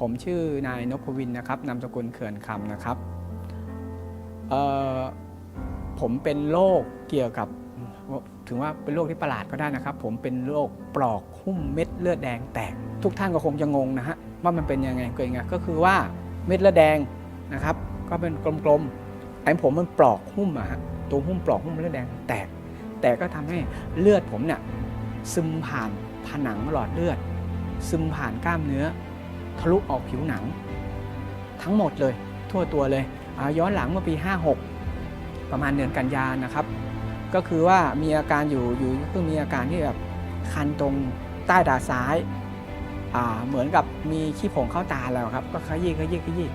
ผมชื่อนายนพวินนะครับนามสกุลเขื่อนคำนะครับผมเป็นโรคเกี่ยวกับถึงว่าเป็นโรคที่ประหลาดก็ได้นะครับ ผมเป็นโรคปลอกหุ้มเม็ดเลือดแดงแตก ทุกท่านก็คงจะงงนะฮะว่ามันเป็นยังไงเกิดยังไงก็คือว่าเม็ดเลือดแดงนะครับ ก็เป็นกลมๆไอ้ผมมันปลอกหุ้มอะฮะตัวหุ้มปลอกหุ้มเลือดแดงแตก แต่ก็ทำให้เลือดผมเนี่ยซึมผ่านผนังหลอดเลือด ซึมผ่านกล้ามเนื้อ ทะลุออกผิวหนัง ทั้งหมดเลย ทั่วตัวเลยย้อนหลังเมื่อปี 56 ประมาณเดือนกันยานะครับ ก็คือว่ามีอาการอยู่อยู่เพิ่งมีอาการที่แบบคันตรงใต้ตาซ้ายาเหมือนกับมีขี้ผงเข้าตาแล้วครับ ก็ขยี้ขยี้ขยี้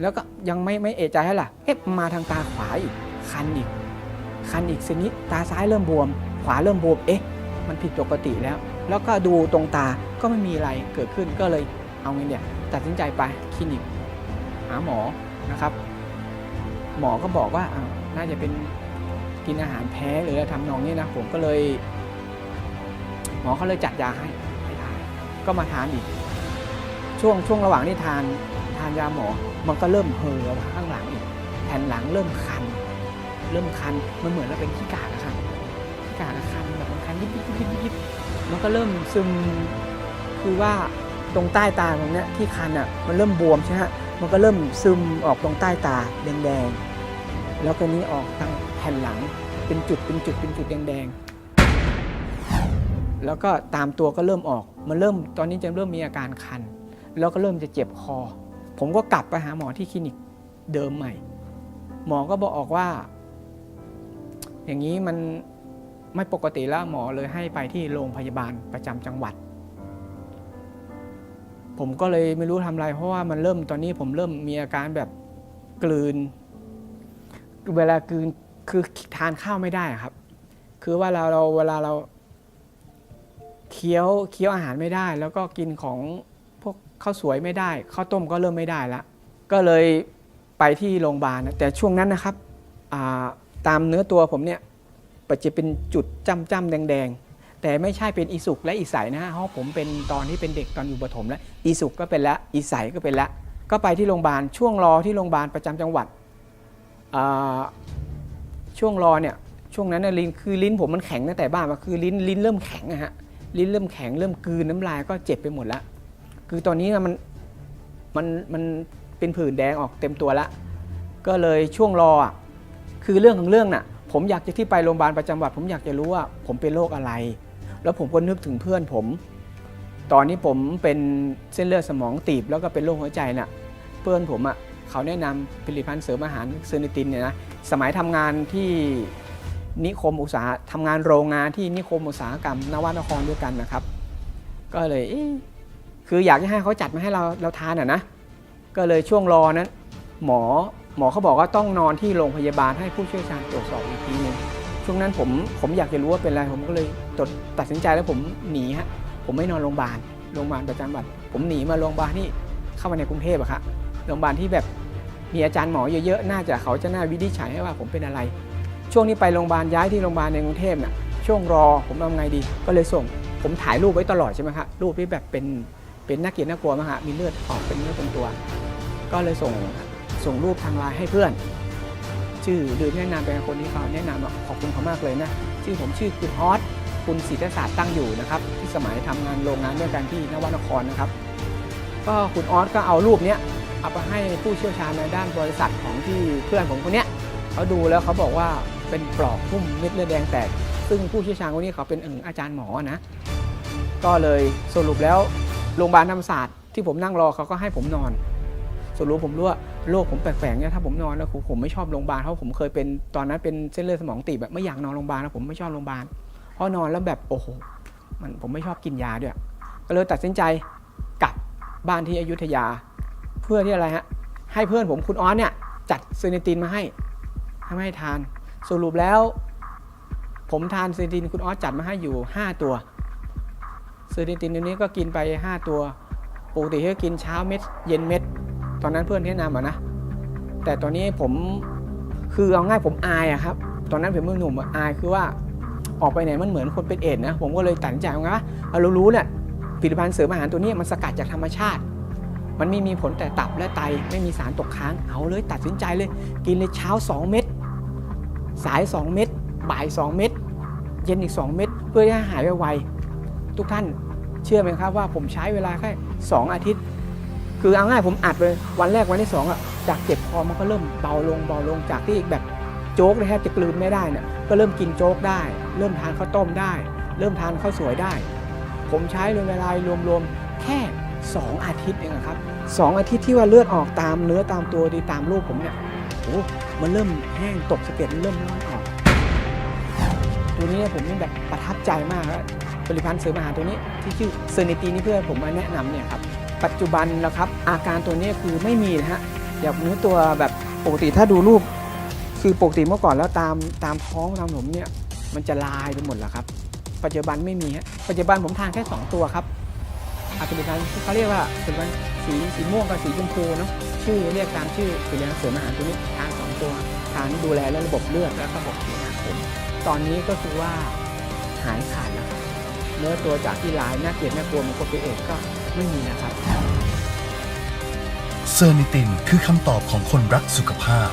แล้วก็ยังไม่ไม่เอะใจให้ล่ะเอ๊ะมาทางตาขวาอีกคันอีกคันอีกสนิดตาซ้ายเริ่มบวม ขวาเริ่มบวมเอ๊ะ มันผิดปกติแล้ว แล้วก็ดูตรงตา ก็ไม่มีอะไรเกิดขึ้นก็เลยเอาไงเนี่ยตัดสินใจไปคลินิกหาหมอนะครับ หมอก็บอกว่าน่าจะเป็นกินอาหารแพ้หรือทำนองนี้นะผมก็เลย หมอเขาเลยจัดยาให้ให้ทานก็มาทานอีก ช่วงช่วงระหว่างที่ทานทานยาหมอมันก็เริ่มเห่อข้างหลังอีกแผ่นหลังเริ่มคัน เริ่มคันมันเหมือนเราเป็นขี้กากอะครับขี้กากอะคันแบบมันคันยิบยิบยิบยิบยิบมันก็เริ่มซึม คือว่าตรงใต้ตาตรงเนี้ยที่คันอะมันเริ่มบวมใช่ไหมฮะมันก็เริ่มซึมออกตรงใต้ตาแดงๆ แล้วก็นี้ออกทางแผ่นหลังเป็นจุดเป็นจุดเป็นจุดแดงๆ แล้วก็ตามตัวก็เริ่มออก มันเริ่มตอนนี้จะเริ่มมีอาการคัน แล้วก็เริ่มจะเจ็บคอ ผมก็กลับไปหาหมอที่คลินิกเดิมใหม่ หมอก็บอกว่า อย่างนี้มันไม่ปกติแล้วหมอเลยให้ไปที่โรงพยาบาลประจำจังหวัด ผมก็เลยไม่รู้ทำอะไร เพราะว่ามันเริ่มตอนนี้ผมเริ่มมีอาการแบบกลืน เวลากลืนคือทานข้าวไม่ได้ครับ คือว่าเราเราเวลาเราเคี้ยวเคี้ยวอาหารไม่ได้ แล้วก็กินของพวกข้าวสวยไม่ได้ข้าวต้มก็เริ่มไม่ได้ละก็เลยไปที่โรงพยาบาลนะแต่ช่วงนั้นนะครับาตามเนื้อตัวผมเนี่ยมันจะเป็นจุดจ้ำจ้ำๆแดงๆ แต่ไม่ใช่เป็นอีสุกและอีใสนะฮะเพราะผมเป็นตอนที่เป็นเด็กตอนอยู่ประถมแล้วอีสุกก็เป็นละอีใสก็เป็นละ ก็ไปที่โรงพยาบาลช่วงรอที่โรงพยาบาลประจำจังหวัดช่วงรอเนี่ยช่วงนั้นนะลิ้นคือลิ้นผมมันแข็งตั้งแต่บ้านมาคือลิ้นลิ้นเริ่มแข็งอะฮะลิ้นเริ่มแข็งเริ่มกืนน้ำลายก็เจ็บไปหมดละคือตอนนี้มันมันมันเป็นผื่นแดงออกเต็มตัวละก็เลยช่วงรออะคือเรื่องของเรื่องน่ะผมอยากจะที่ไปโรงพยาบาลประจำจังหวัด ผมอยากจะรู้ว่าผมเป็นโรคอะไร แล้วผมก็นึกถึงเพื่อนผม ตอนนี้ผมเป็นเส้นเลือดสมองตีบแล้วก็เป็นโรคหัวใจน่ะเพื่อนผมอะเขาแนะนำผลิตภัณฑ์เสริมอาหารเซอร์นิตินเนี่ยนะสมัยทำงานที่นิคมอุตสาหทำงานโรงงานที่นิคมอุตสาหกรรมนวนครด้วยกันนะครับ ก็เลยคืออยากจะให้เขาจัดมาให้เราเราทานอะนะก็เลยช่วงรอนั้น หมอหมอเขาบอกว่าต้องนอนที่โรงพยาบาลให้ผู้เชี่ยวชาญตรวจสอบอีกทีหนึง ช่วงนั้นผมผมอยากจะรู้ว่าเป็นอะไรผมก็เลยตดตัดสินใจแล้วผมหนีฮะผมไม่นอนโรงพยาบาลโรงพยาบาลประจำบัตรผมหนีมาโรงพยาบาลที่เข้ามาในกรุงเทพอะครับโรงพยาบาลที่แบบมีอาจารย์หมอเยอะๆ น่าจะเขาจะน่าวินิจฉัยให้ว่าผมเป็นอะไร ช่วงนี้ไปโรงพยาบาลย้ายที่โรงพยาบาลในกรุงเทพน่ะช่วงรอผมทำไงดี ก็เลยส่ง ผมถ่ายรูปไว้ตลอดใช่ไหมครับรูปที่แบบเป็นเป็นน่าเกลียดน่ากลัวมากฮะมีเลือดออกเป็นเลือดเต็มตัว ก็เลยส่งส่งรูปทางไลน์ให้เพื่อน ชื่อลืมแนะนำไปคนที่เขาแนะนำขอบคุณเขามากเลยนะชื่อผมชื่อคุณออสคุณศิทธศาสตร์ตั้งอยู่นะครับ ที่สมัยทำงานโรงงานด้วยกันที่นวนครนะครับ ก็คุณออสก็เอารูปเนี้ยเอาไปให้ผู้เชี่ยวชาญในด้านบริษัทของที่เพื่อนผมคนเนี้ยเขาดูแล้วเขาบอกว่าเป็นปลอกหุ้มเม็ดเลือดแดงแตก ซึ่งผู้เชี่ยวชาญคนนี้เขาเป็นอาจารย์หมอนะก็เลยสรุปแล้วโรงพยาบาลธรรมศาสตร์ที่ผมนั่งรอเขาก็ให้ผมนอน สรุปผมรู้ว่า โรคผมแปลกๆเนี่ยถ้าผมนอนแล้วผมไม่ชอบโรงพยาบาลเพราะผมเคยเป็นตอนนั้นเป็นเส้นเลือดสมองตีบแบบไม่อยากนอนโรงพยาบาลนะผมไม่ชอบโรงพยาบาลเพราะนอนแล้วแบบโอ้โหมันผมไม่ชอบกินยาด้วยก็เลยตัดสินใจกลับบ้านที่อยุธยา เพื่อที่อะไรฮะให้เพื่อนผมคุณออสเนี่ยจัดเซนิตินมาให้ทำให้ทาน สรุปแล้ว ผมทานเซนิตินคุณออสจัดมาให้อยู่ 5 ตัวเซนิตินตัวนี้ก็กินไป 5 ตัวปกติก็กินเช้าเม็ด เย็นเม็ด ตอนนั้นเพื่อนแนะนำอะนะ แต่ตอนนี้ผมคือเอาง่ายผมอายอะครับ ตอนนั้นผมเมื่อหนุ่มอายคือว่าออกไปไหนมันเหมือนคนเป็นเอดนะ ผมก็เลยตัดสินใจว่าเอารู้เนี่ยผลิตภัณฑ์เสริมอาหารตัวนี้มันสกัดจากธรรมชาติ มันไม่มีผลแต่ตับและไตไม่มีสารตกค้าง เอาเลยตัดสินใจเลย กินเลยเช้า 2 เม็ดสาย 2 เม็ดบ่าย 2 เม็ดเย็นอีก 2 เม็ดเพื่อให้หายไวๆทุกท่านเชื่อไหมครับว่าผมใช้เวลาแค่ 2 อาทิตย์ คือเอาง่ายผมอัดเลยวันแรกวันที่สองอะจากเจ็บคอมันก็เริ่มเบาลงเบาลงจากที่แบบโจ๊กแทบจะกลืนไม่ได้เนี่ยก็เริ่มกินโจ๊กได้ เริ่มทานข้าวต้มได้ เริ่มทานข้าวสวยได้ ผมใช้เลยเวลารวมๆแค่ 2 อาทิตย์เองครับสองอาทิตย์ที่ว่าเลือดออกตามเนื้อตามตัวดีตามรูปผมเนี่ยโอ้มันเริ่มแห้งตกสะเก็ดมันเริ่มร้อนออก ตัวนี้ผมนี่แบบประทับใจมากผลิตภัณฑ์เสริมอาหารตัวนี้ที่ชื่อเซอร์เนตีนี่เพื่อนผมมาแนะนำเนี่ยครับ ปัจจุบันนะครับอาการตัวนี้คือไม่มีนะฮะอย่างเนื้อตัวแบบปกติถ้าดูรูป คือปกติเมื่อก่อนแล้วตามตามท้องตามผมเนี่ยมันจะลายไปหมดแล้วครับ ปัจจุบันไม่มีฮะปัจจุบันผมทานแค่ 2 ตัวครับอาผลิตภัณฑ์ที่เขาเรียกว่าผลิตภัณฑ์สีสีม่วงกับสีชมพูเนาะชื่อเรียกตามชื่อผลิตภัณฑ์เสริมอาหารตัวนี้ทานสองตัวทานดูแลและระบบเลือดและระบบผิวหนังผมตอนนี้ก็คือว่าหายขาดแล้วครับ เนื้อตัวจากที่ลายน่าเกลียดน่ากลัวมันก็ไปเอกก็ไม่มีนะครับเซอร์นิตินคือคำตอบของคนรักสุขภาพ